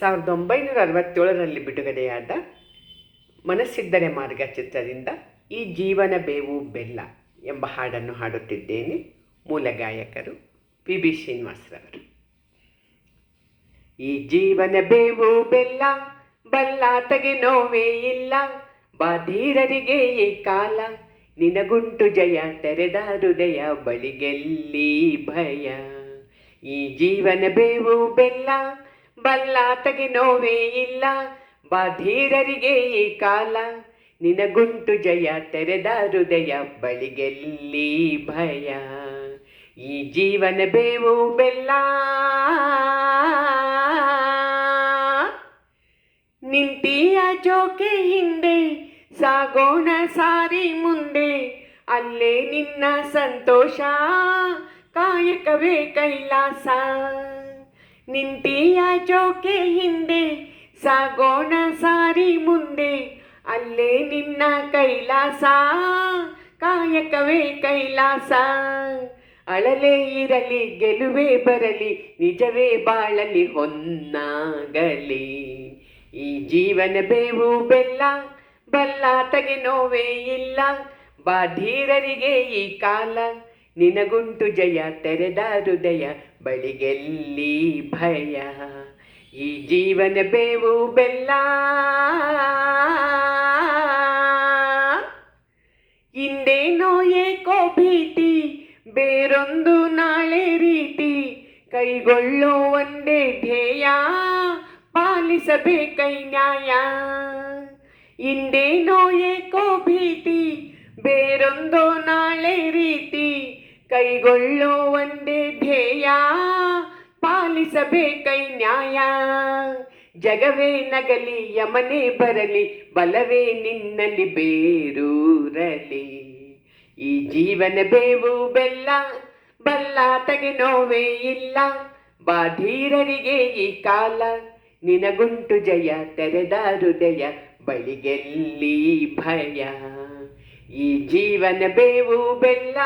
ಸಾವಿರದ ಒಂಬೈನೂರ ಅರವತ್ತೇಳರಲ್ಲಿ ಬಿಡುಗಡೆಯಾದ ಮನಸ್ಸಿದ್ದರೆ ಮಾರ್ಗ ಚಿತ್ರದಿಂದ ಈ ಜೀವನ ಬೇವು ಬೆಲ್ಲ ಎಂಬ ಹಾಡನ್ನು ಹಾಡುತ್ತಿದ್ದೇನೆ ಮೂಲ ಗಾಯಕರು ಪಿ ಬಿ ಶ್ರೀನಿವಾಸರವರು. ಈ ಜೀವನ ಬೇವು ಬೆಲ್ಲ ಬಲ್ಲಾತಗೆ ನೋವೇ ಇಲ್ಲ, ಬಾಧೀರರಿಗೆ ಈ ಕಾಲ, ನಿನಗುಂಟು ಜಯ ತೆರೆದ ಹೃದಯ ಬಳಿಗೆಲ್ಲಿ ಭಯ. ಈ ಜೀವನ ಬೇವು ಬೆಲ್ಲ ಬಲ್ಲಾತಗೆ ನೋವೇ ಇಲ್ಲ. ಬಾಧೀರರಿಗೆ ಈ ಕಾಲ. ನಿನಗುಂಟು ಜಯ ತೆರೆದ ಹೃದಯ ಬಳಿಗೆಲ್ಲಿ ಭಯ. ಈ ಜೀವನ ಬೇವು ಬೆಲ್ಲ. ನಿಂತಿಯ ಜೋಕೆ ಹಿಂದೆ, ಸಾಗೋಣ ಸಾರಿ ಮುಂದೆ. ಅಲ್ಲೇ ನಿನ್ನ ಸಂತೋಷ. ಕಾಯಕವೇ ಕೈಲಾಸ. ನಿಂತಿಯ ಚೌಕೆ ಹಿಂದೆ, ಸಾಗೋಣ ಸಾರಿ ಮುಂದೆ. ಅಲ್ಲೇ ನಿನ್ನ ಕೈಲಾಸ, ಕಾಯಕವೇ ಕೈಲಾಸ. ಅಳಲೇ ಇರಲಿ, ಗೆಲುವೇ ಬರಲಿ, ನಿಜವೇ ಬಾಳಲಿ ಹೊನ್ನಾಗಲಿ. ಈ ಜೀವನ ಬೇವು ಬೆಲ್ಲ, ಬಲ್ಲಾತಗೆ ನೋವೇ ಇಲ್ಲ. ಬಾಧೀರರಿಗೆ ಈ ಕಾಲ ನಿನಗುಂಟು ಜಯ ತೆರೆದ ಹೃದಯ, ಬಳಿಗೆಲ್ಲಿ ಭಯ? ಈ ಜೀವನ ಬೇವು ಬೆಲ್ಲ. ಹಿಂದೇನೋ ಏಕೋ ಭೀತಿ, ಬೇರೊಂದು ನಾಳೆ ರೀತಿ. ಕೈಗೊಳ್ಳೋ ಒಂದೇ ಧ್ಯೇಯ, ಪಾಲಿಸಬೇಕೈ ನ್ಯಾಯ. ಹಿಂದೇನೋ ಏಕೋ ಭೀತಿ, ಬೇರೊಂದು ನಾಳೆ ರೀತಿ. ಕೈಗೊಳ್ಳೋ ಒಂದೇ ಧ್ಯೇಯ, ಪಾಲಿಸಬೇಕೈ ನ್ಯಾಯ. ಜಗವೇ ನಗಲಿ, ಯಮನೆ ಬರಲಿ, ಬಲವೇ ನಿನ್ನಲ್ಲಿ ಬೇರೂರಲಿ. ಈ ಜೀವನ ಬೇವು ಬೆಲ್ಲ, ಬಲ್ಲ ತಗೆ ನೋವೇ ಇಲ್ಲ. ಬಾಧೀರರಿಗೆ ಈ ಕಾಲ, ನಿನಗುಂಟು ಜಯ ತೆರೆದ ಹೃದಯ, ಬಳಿಗೆಲ್ಲಿ ಭಯ. ಈ ಜೀವನ ಬೇವು ಬೆಲ್ಲ